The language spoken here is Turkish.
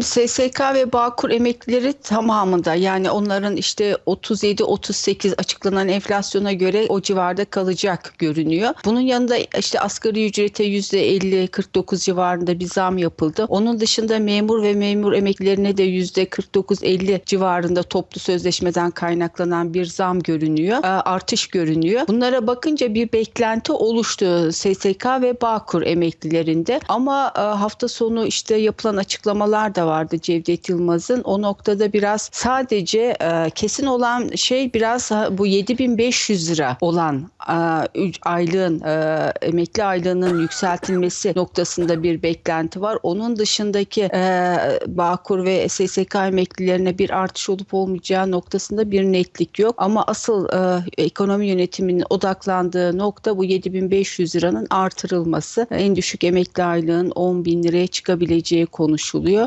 SSK ve Bağkur emeklileri tamamında yani onların işte 37-38 açıklanan enflasyona göre o civarda kalacak görünüyor. Bunun yanında işte asgari ücrete %50-49 civarında bir zam yapıldı. Onun dışında memur ve memur emeklilerine de %49-50 civarında toplu sözleşmeden kaynaklanan bir zam görünüyor. e, Artış görünüyor. Bunlara bakınca bir beklenti oluştu SSK ve Bağkur emeklilerinde. Ama e, hafta sonu işte yapılan açıklamalar da vardı Cevdet Yılmaz'ın. O noktada biraz sadece e, kesin olan şey biraz bu 7500 lira olan e, aylığın e, emekli aylığının yükseltilmesi noktasında bir beklenti var. Onun dışındaki e, Bağkur ve SSK emeklilerine bir artış olup olmayacağı noktasında bir netlik yok. Ama asıl e, ekonomi yönetiminin odaklandığı nokta bu 7500 liranın artırılması. En düşük emekli aylığın 10 bin liraya çıkabileceği konuşuluyor.